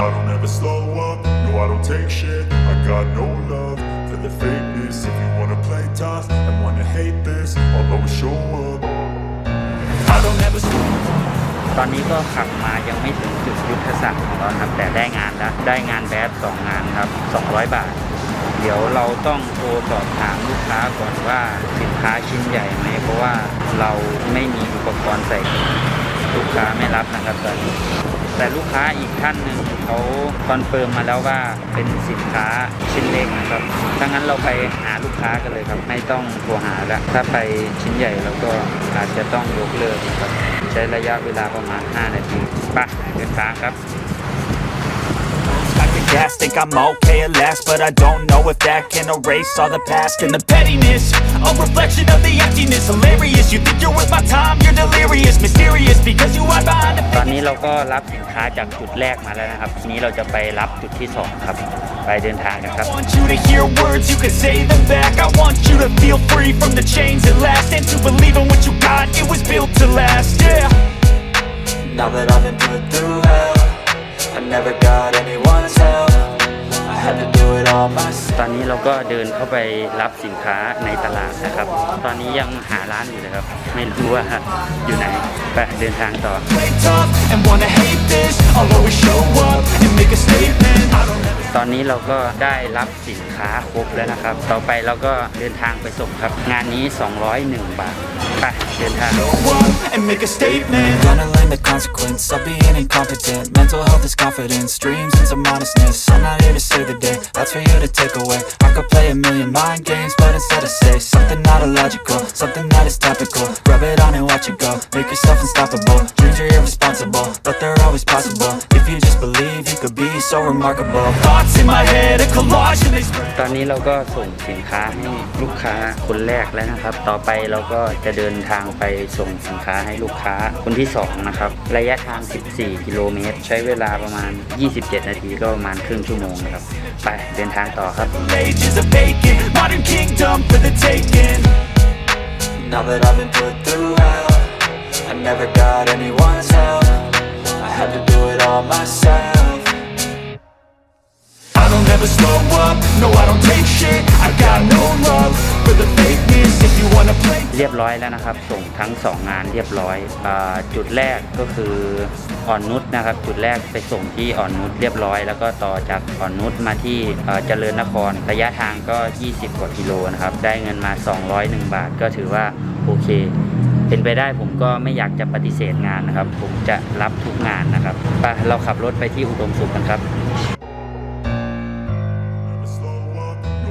I don't ever slow up, no I don't take shit I got no love for the fakeness If you wanna play tough and wanna hate this I'll always show up I don't ever slow up ตอนนี้ก็ขับมายังไม่ถึงจุดยุทธศาสตร์ของเราครับ แต่ได้งานแล้ว ได้งานแบดสองงานครับ 200 บาท เดี๋ยวเราต้องโทรสอบถามลูกค้าก่อนว่าสินค้าชิ้นใหญ่ไหมเพราะว่าเราไม่มีอุปกรณ์ใส่ ลูกค้าไม่รับนะครับตอนนี้ แต่ลูกค้าอีกท่านหนึ่งเขาคอนเฟิร์มมาแล้วว่าเป็นสินค้าชิ้นเล็กนะครับถ้างั้นเราไปหาลูกค้ากันเลยครับ ไม่ต้องโทรหาละถ้าไปชิ้นใหญ่เราก็อาจจะต้องยกเลิกนะครับใช้ระยะเวลาประมาณ 5 นาทีปะเดินทางครับ gas, think I'm okay at last But I don't know if that can erase all the past And the pettiness, a reflection of the emptiness Hilarious, you think you're worth my time, you're delirious Mysterious, because you hide behind a ตอนนี้เราก็รับสินค้าจากจุดแรกมาแล้วนะครับ ทีนี้เราจะไปรับจุดที่สองครับ ไปเดินทางกันครับ I want you to hear words, you can say them back I want you to feel free from the chains that last And to believe in what you got, it was built to last, yeah Now that I've been put through hell I never got anyone's ตอนนี้เราก็เดินเข้าไปรับสินค้าในตลาดนะครับ ตอนนี้ยังหาร้านอยู่เลยครับ ไม่รู้ว่าอยู่ไหน ไปเดินทางต่อ อนนี้เราก็ได้รับสินค้าครบแล้วนะครับ ต่อไปเราก็เดินทางไปส่งครับ งานนี้ 201 บาท ไปเดินทาง show up and make a statement Gonna learn the consequence of being incompetent Mental health is confidence, dreams and some honestness I'm not here to save the day, that's for you to take away I could play a million mind games, but instead I say Something not illogical, something that is topical Rub it on and watch it go, make yourself unstoppable Dreams are irresponsible, but they're always possible so remarkable Thoughts in my head, a collage and they spread ตอนนี้เราก็ส่งสินค้าให้ลูกค้าคนแรกแล้วนะครับ ต่อไปเราก็จะเดินทางไปส่งสินค้าให้ลูกค้าคนที่สองนะครับ ระยะทาง 14 กิโลเมตร ใช้เวลาประมาณ 27 นาทีก็ประมาณครึ่งชั่วโมงนะครับ ไปเดินทางต่อครับ ages of vacant Modern kingdom for the taking Now that I've been put through hell I never got anyone's help I had to do it all myself never slow up, no I don't take shit I got no love for the fakeness If you wanna play เรียบร้อยแล้วนะครับ ส่งทั้ง 2 งานเรียบร้อยอจุดแรกก็คืออ่อนนุชนะครับ จุดแรกไปส่งที่อ่อนนุชเรียบร้อย แล้วก็ต่อจากอ่อนนุชมาที่เอ่อเจริญนครระยะทางก็ 20 กว่ากิโลนะครับ ได้เงินมา 201 บาทก็ถือว่าโอเคเป็นไปได้ผมก็ไม่อยากจะปฏิเสธงานนะครับ ผมจะรับทุกงานนะครับไปเราขับรถไปที่อุดมสุขกันครับ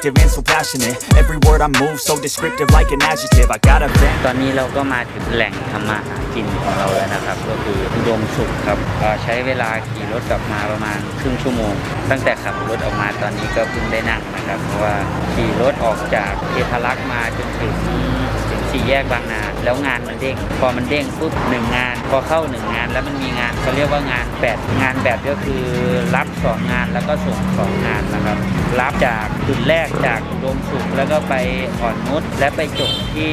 instinctive and so passionate Every word I move so descriptive like an adjective I got a vent ตอนนี้เราก็มาถึงแหล่งทำมาหากินของเราแล้วนะครับ ก็คืออุดมสุขครับเอ่อใช้เวลาขี่รถกลับมาประมาณครึ่งชั่วโมง ตั้งแต่ขับรถออกมาตอนนี้ก็เพิ่งได้นั่งนะครับ เพราะว่าขี่รถออกจากเทพารักษ์มาจนถึง สี่แยกบางนา แล้วงานมันเด้ง พอมันเด้งปุ๊บหนึ่งงาน พอเข้าหนึ่งงาน แล้วมันมีงานเขาเรียกว่างานแบดงานแบดก็คือรับสองงานแล้วก็ส่งสองงานนะครับ รับจากจุดแรกจากอุดมสุขแล้วก็ไปอ่อนนุชและไปจบที่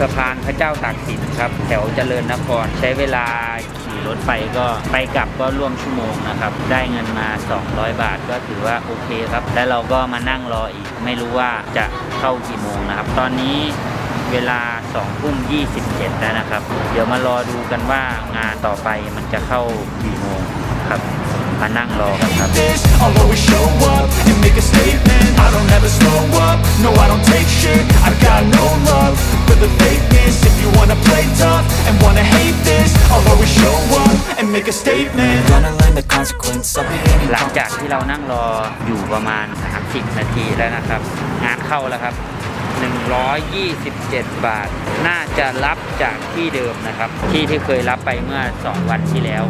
สะพานพระเจ้าตากสินครับ แถวเจริญนครใช้เวลาขี่รถไปก็ไปกลับก็ร่วมชั่วโมงนะครับ ได้เงินมา 200 บาทก็ถือว่าโอเคครับ และเราก็มานั่งรออีก ไม่รู้ว่าจะเข้ากี่โมงนะครับ ตอนนี้ เวลา2ทุ่ม27 แล้วนะครับ เดี๋ยวมารอดูกันว่างานต่อไปมันจะเข้ากี่โมงครับ มานั่งรอกันครับ this I'll always show up and make a statement I don't ever slow up, no I don't take shit I got no love for the fakeness If you wanna play tough and wanna hate this I'll always show up and make a statement Gonna learn the consequence of being หลัง incompetent จากที่เรานั่งรออยู่ประมาณ 30 นาทีแล้วนะครับ งานเข้าแล้วครับ 127 บาท น่าจะรับจากที่เดิมนะครับ ที่ที่เคยรับไปเมื่อ 2 วันที่แล้ว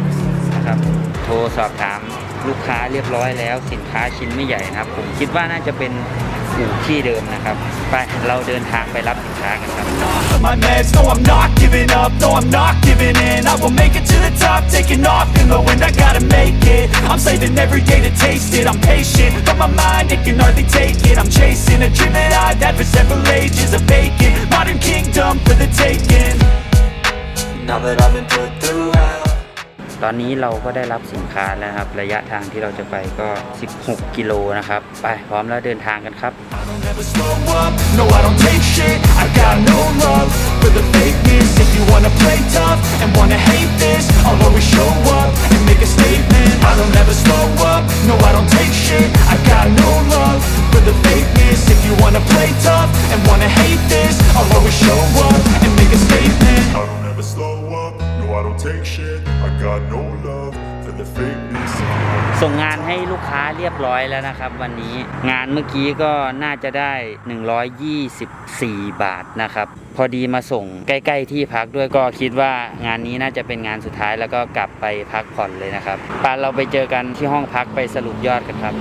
นะครับ โทรสอบถามลูกค้าเรียบร้อยแล้วสินค้าชิ้นไม่ใหญ่นะครับ ผมคิดว่าน่าจะเป็นอู่ที่เดิมนะครับ ไปเราเดินทางไปรับสินค้ากันครับ my meds No, I'm not giving up, no, I'm not giving in I will make it to the top, taking off in the wind I gotta make it, I'm saving every day to taste it I'm patient, but my mind, it can hardly take it I'm chasing a dream that I've had for several ages A vacant, modern kingdom for the taking Now that I've been put through hell ตอนนี้เราก็ได้รับสินค้าแล้วนะครับ ระยะทางที่เราจะไปก็ 16 กิโลนะครับ ไปพร้อมแล้วเดินทางกันครับ I don't ever slow up, ส่งงานให้ลูกค้าเรียบร้อยแล้วนะครับ วันนี้งานเมื่อกี้ก็น่าจะได้ 124 บาทนะครับ พอดีมาส่งใกล้ๆที่พักด้วยก็คิดว่างานนี้น่าจะเป็นงานสุดท้ายแล้วก็กลับไปพักผ่อนเลยนะครับปานเราไปเจอกันที่ห้องพักไปสรุปยอดกันครับ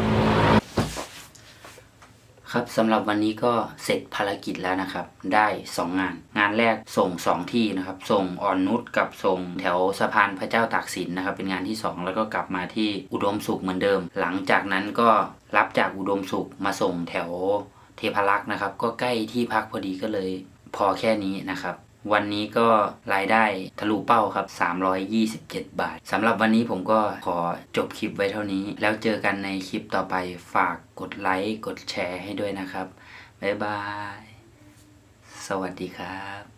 ครับสำหรับวันนี้ก็เสร็จภารกิจแล้วนะครับ ได้ 2 งาน งานแรกส่ง 2 ที่นะครับ ส่งอ่อนนุชกับส่งแถวสะพานพระเจ้าตากสินนะครับ เป็นงานที่ 2 แล้วก็กลับมาที่อุดมสุขเหมือนเดิม หลังจากนั้นก็รับจากอุดมสุขมาส่งแถวเทพารักษ์นะครับ ก็ใกล้ที่พักพอดีก็เลย พอแค่นี้นะครับ วันนี้ก็รายได้ทะลุเป้าครับ 327 บาทสำหรับวันนี้ผมก็ขอจบคลิปไว้เท่านี้ แล้วเจอกันในคลิปต่อไปฝากกดไลค์กดแชร์ให้ด้วยนะครับ บ๊ายบาย สวัสดีครับ